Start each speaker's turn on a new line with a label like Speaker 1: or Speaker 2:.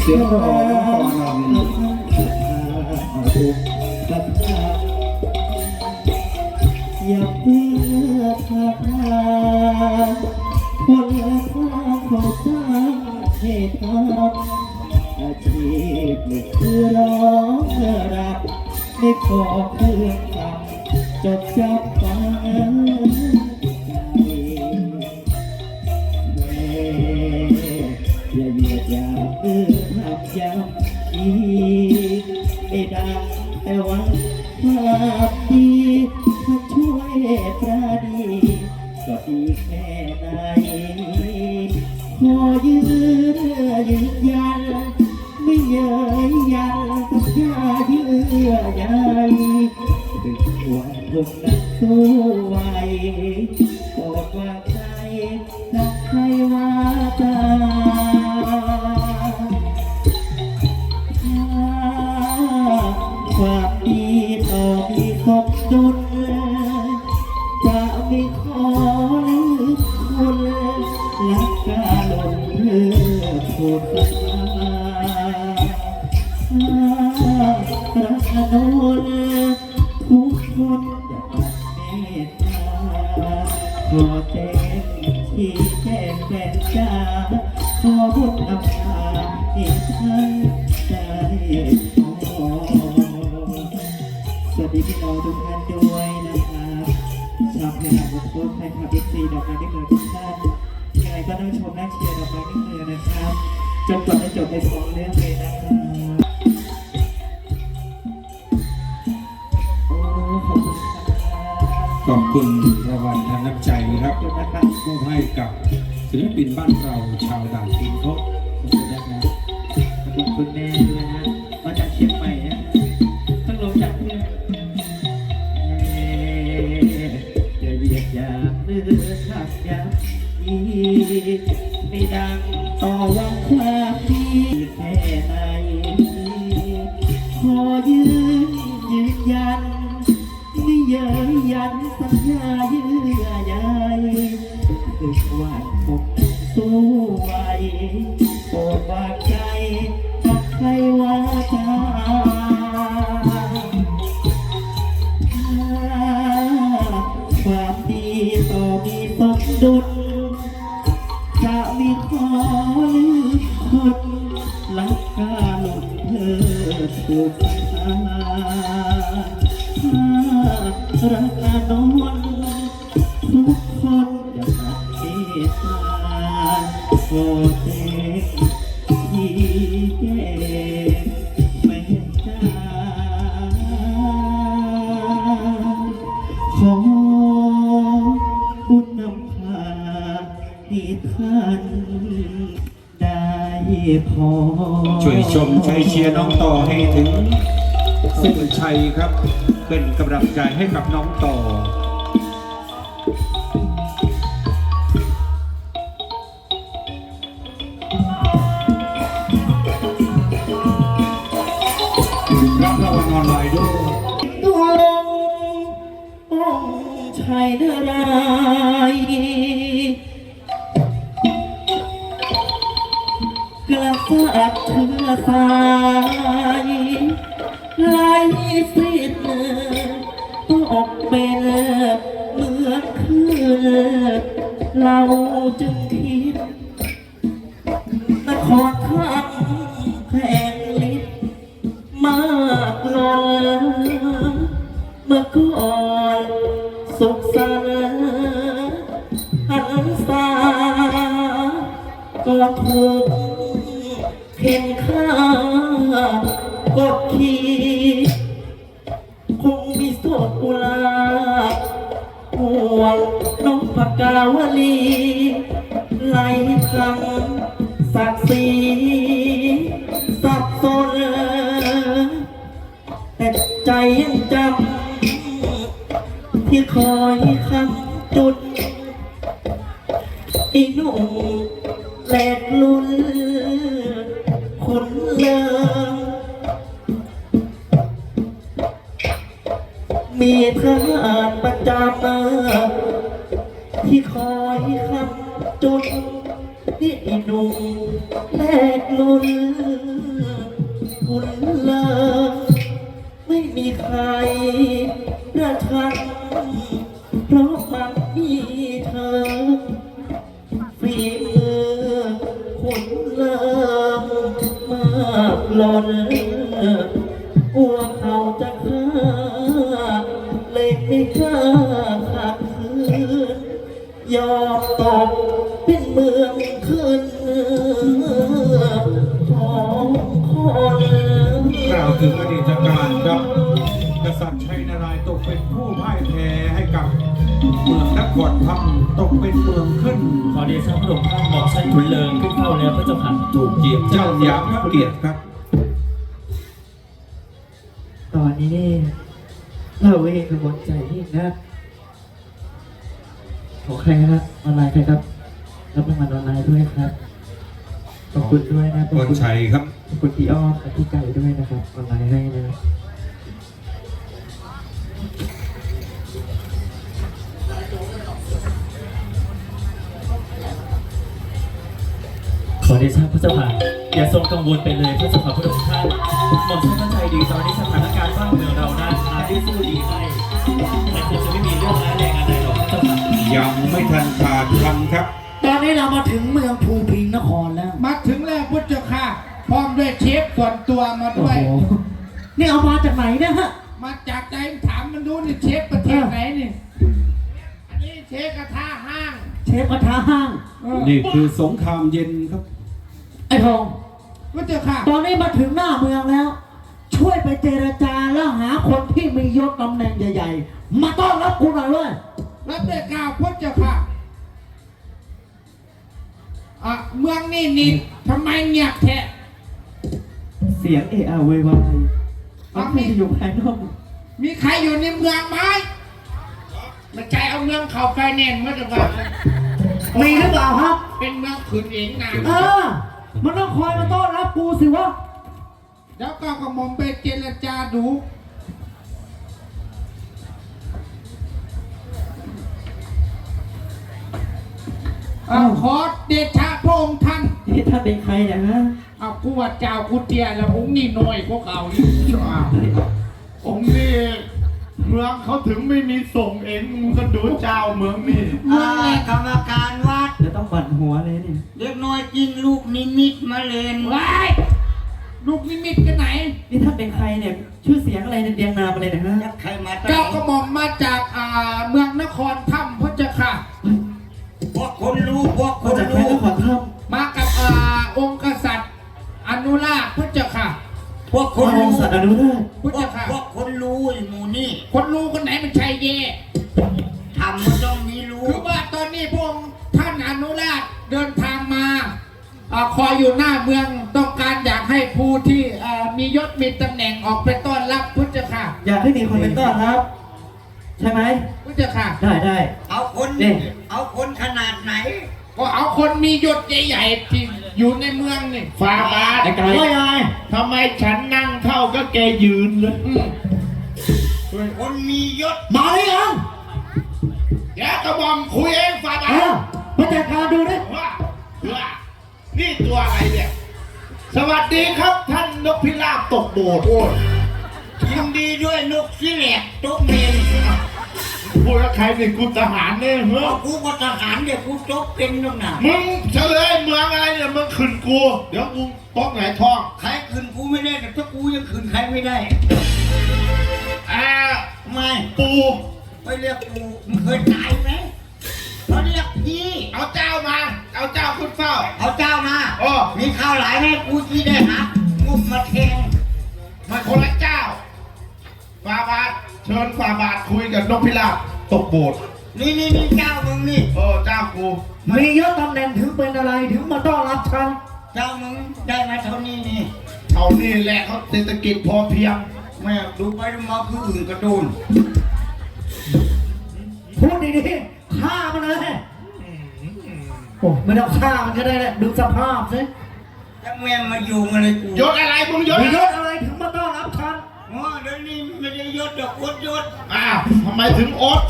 Speaker 1: เสียงรอน้องปอนอน
Speaker 2: อย่าเพื่อทางคนละทางของสร้างเหตุการณ์อาชีพไม่คือร้องรับไม่ขอเพื่อทำจบจับ ประดีก็ดีแค่ไหนขอยืนยืนยัน ไม่เย้ยยันกับยาเยื่อใยถึงวันผมนั้นสู้ไหวโปรดวางใจรักใคร ขอเต็มที่แก้แฟนจ้าขอบุญนำพาให้ท่านได้พอสวัสดีพี่น้องทุกท่านด้วยนะครับชาวเพจของโค้ชแฟนคลับเอฟซี ชมนั่งเชียร์ดอกไม้ที่เมือนะครับจนกว่าจะจบในสองเรื่องเลยนะครับโอ้ขอบคุณครับ
Speaker 1: ขอบคุณรางวัลทางน้ำใจนะครับ
Speaker 2: ขอบคุณนะครับ
Speaker 1: มอบให้กับศิลปินบ้านเราชาวด่านกินทบ
Speaker 2: ขอบคุณนะครับขอบคุณคุณแม่ด้วยนะมาจากเชียงใหม่นะต้องลงจากเพื่อนอย่าเหยียดหยามหรือขับยับ อีไม่ดังต่อวังความดีแค่ไหนขอยืนยืนยันไม่เย้ยยันสัญญาเยื่อใยถึงวันผมสู้ไหวโปรดวางใจตักใครว่าจาความดีต่อมีสมดุล อถูกทารักอานนทุกคนอย่าตัดเมตตาโปรดเด็กที่แก่ไม่จ้าขอคุณนำพาให้ท่าน พอ
Speaker 1: ช่วยชมช่วยเชียร์น้องต่อให้ถึงเส้นชัยครับ เป็นกำลังใจให้กับน้องต่อ
Speaker 2: กระสับเชื้อสายไหลสิ้นตกเป็นเมื่อคืนเราจึงคิดนครข้า กาวลีไหลคำศักดิ์ศรีสับสนแต่ใจยังจำที่คอยคำจุด อีหนุ่มแหลกลุนคนเลิงมีทหารประจำมา ที่คอยคำจุดนี่อีหนุ่มแลกลุนคุณเลิศไม่มีใครระชันเพราะมันมีเธอฝีมือคุณเลิศมากล้น
Speaker 1: งอดีตการครับกษัตริย์ชัยนารายณ์ตกเป็นผู้พ่ายแพ้ให้กับเมืองนครพัมตกเป็นเมืองขึ้น
Speaker 3: ขอเดชะพระองค์ท่านบอกชั้นขุนเลิงขึ้นเข้าแล้วพระเจ้าค่ะ
Speaker 1: ถูกเหยียบเจ้าหยามพระเกียรติครับ
Speaker 2: ตอนนี้นี่เราเองกังวลใจยิ่งนะของใครครับออนไลน์ใครครับรับรางวัลออนไลน์ด้วยครับ ขอบคุณด้วยนะข
Speaker 1: ค
Speaker 2: อบ
Speaker 1: น
Speaker 2: คุณ
Speaker 1: ชัยครับ
Speaker 2: ขอบคุณพี่อ้อมและพี่ไก่ด้วยนะครับออนไลน์ให้นะ
Speaker 3: ขอเดชะพระเจ้าค่ะอย่าทรงกังวลไปเลยพระเจ้าค่ะพระองค์ท่านหม่อมฉันเข้าใจดีตอนนี้สถานการณ์บ้านเมืองเรานั้นอาได้สู้ดีให้แต่คงจะไม่มีเรื่องร้ายแรงอะไรหรอกพระเจ้าค่ะ
Speaker 1: ยังไม่ทันขาดคำครับ
Speaker 4: ตอ นนี้เรามาถึงเมืองภูพิงนครแล้ว
Speaker 5: มาถึงแล้วพุทธเจ้าค่ะ พร้อมด้วยเชฟส่วนตัวมา
Speaker 2: โอ้
Speaker 5: ด้วย
Speaker 2: โห
Speaker 4: นี่เอามาจากไหนเนี่ยฮะ
Speaker 5: มาจากใจถามมันดูนี่เชฟประเทศไหนนี่ อันนี้เชฟกระทะห้าง
Speaker 4: เชฟกระทะห้าง
Speaker 5: เออ
Speaker 1: นี่คือสงครามเย็นครับ
Speaker 4: ไอ้ทอง
Speaker 5: พุทธเจ้าค่ะ
Speaker 4: ตอนนี้มาถึงหน้าเมืองแล้ว ช่วยไปเจรจาแล้วหาคนที่มียศตำแหน่งใหญ่ ๆ มาต้อนรับกูหน่อยเว้ย
Speaker 5: รับได้กล่าวพุทธเจ้าค่ะ อะเมืองนี่นี่ทำไมเงียบแท้
Speaker 2: เสียงเอะอะเวยวายมันไม่ได้อยู่ภายนอก
Speaker 5: มีใครอยู่ในเมืองไหมไม่ใช่เอาเมืองเข้าไฟแนนซ์พุทธเจ้าค่ะ
Speaker 4: มีหรือเปล่าครับ
Speaker 5: เป็นเมืองขืนเองนะ
Speaker 4: เออ มันต้องคอยมาต้อนรับกูสิวะ
Speaker 5: แล้วก็กระหม่อมไปเจรจาดู อะขอเดชะพระองค์ท่าน
Speaker 2: นี่ถ้านเป็นใครเนะฮะ
Speaker 5: เอากูว่าเจ้ากูเตี้ยแล้วองค์นี่น้อยกว่าเก่านี่อ้าว
Speaker 6: องค์นี่เมืองเขาถึงไม่มีส่งเองมึงก็ดูเจ้าเมืองนี่
Speaker 5: เมืองแรก
Speaker 7: กรรมการวัด
Speaker 2: เดี๋ยวต้องบั่นหัวเลยเนี่ย
Speaker 7: เด็กน้อยกินลูกนิมิตมาเลน
Speaker 5: ว้ายลูกนิมิตกันไหน
Speaker 2: นี่ท่านเป็นใครเนี่ย ชื่อเสียงอะไรเนี่ยเรียงนามอะไรนะฮะ
Speaker 7: ยักใครมา
Speaker 5: เจ้ากระหม่อมมาจากอ่าเมืองนครถ้ำพระเจ้าค่ะ
Speaker 7: พวก คนรู้พวกค
Speaker 2: มานจากใคร
Speaker 7: รู้
Speaker 2: ก็ขอท่า
Speaker 5: มากับอ่าองค์กษัตริย์ อนุราชพระเจ้าค่ะ
Speaker 7: พวก
Speaker 2: ค
Speaker 7: คน
Speaker 2: นอง
Speaker 7: รู้
Speaker 2: ค์สัตว์อนุราช
Speaker 7: พ
Speaker 5: พระ
Speaker 7: วก
Speaker 5: เจ้าค่ะ
Speaker 7: พวกคนรู้ไอ้หมูนี่
Speaker 5: คนรู้คนไหนมันชัยเย่
Speaker 7: ทำมันต้องมีรู้
Speaker 5: คือว่าตอนนี้พระองค์ท่านอนุราชเดินทางมาอาคอยอยู่หน้าเมืองต้องการอยากให้ผู้ที่อ่ามียศมีตำแหน่งออกไปต้อนรับพุทธเจ้าค่ะ
Speaker 2: อยากให้มีคนเป็นต้อนรับ ใช่ไหม
Speaker 5: พุทธเจ้าค่ะ
Speaker 2: ได้ได้
Speaker 7: เอาคน
Speaker 2: เอ๊ะ
Speaker 7: เอาคนขนาดไหน
Speaker 5: ก็เอาคนมียศใหญ่ๆที่อยู่ในเมืองนี่
Speaker 6: ฟาบาท
Speaker 2: ไอ้ไก่
Speaker 4: ว่ายังไง
Speaker 6: ทำไมฉันนั่งเท่าก็แกยืนเลย
Speaker 5: อืม
Speaker 7: คนมียศ
Speaker 4: มาหรือยัง
Speaker 6: เดี๋ยวกระบอมคุยเองฟาบา
Speaker 4: เอ
Speaker 6: ท
Speaker 4: อมาจัดการดูดิ
Speaker 6: ว่าว่านี่ตัวอะไรเนี่ย สวัสดีครับท่านนกพิราบตกโบสถ์โอ้ย
Speaker 7: ยินดีด้วยนกสิแหลกตกเมน
Speaker 6: พูดแล้วใครเป็นกูทหารเนี่ย
Speaker 7: พ
Speaker 6: เมื่
Speaker 7: ว
Speaker 6: อก
Speaker 7: กูก็ทหารเดี๋ยวกูตกเป็นตรงไหนะ
Speaker 6: มึงเฉลยเมืองอะไรเนี่ยมึงขึ้นกู เดี๋ยวกูตกไหนท้อง
Speaker 7: ใครคืนกูไม่ได้แต่ถ้ากูยังคืนใครไม่ได้
Speaker 6: อ่า
Speaker 7: ไม่
Speaker 6: ปู
Speaker 7: ไม่เรียกกูมึงเคยตายไหมเขาเรียกพี่
Speaker 6: เอาเจ้ามา เอาเจ้าขึ้นเฝ้า
Speaker 7: เอาเจ้ามา
Speaker 6: โอ้
Speaker 7: มีข้าวหลายให้กูที่ได้หางุบมาแทง
Speaker 6: มาคนละเจ้าฟาบาทเชิญฟาบาทคุยกับ นกพิราบตกโบสถ์
Speaker 7: นี่นี่นี่เจ้ามึงนี่
Speaker 6: โอ้เจ้ากู
Speaker 4: มียศตำแหน่งถึงเป็นอะไรถึงมาต้อนรับฉัน
Speaker 7: เจ้ามึงได้มาเท่านี้นี่
Speaker 6: เอานี่แหละเขาเศรษฐกิจพอเพียง
Speaker 7: แม่ดูไปดูมาคืออื่นกระโดน
Speaker 4: พูดดีๆฆ่ามันเลยโอ้ไม่ต้องฆ่ามันก็ได้แหละดูสภาพสิ
Speaker 7: แล้วแม่มาอยู่มาเลยกู
Speaker 6: ยศอะไรมึงยศ
Speaker 4: มี
Speaker 6: อะไร
Speaker 4: ยศอะไรถึงมาต้อนรับฉัน
Speaker 7: อ๋อเดี๋ยวนี้ไม่ได้ยศดอกอวดยศ
Speaker 6: อ้าวทำไมถึงโอ๊ต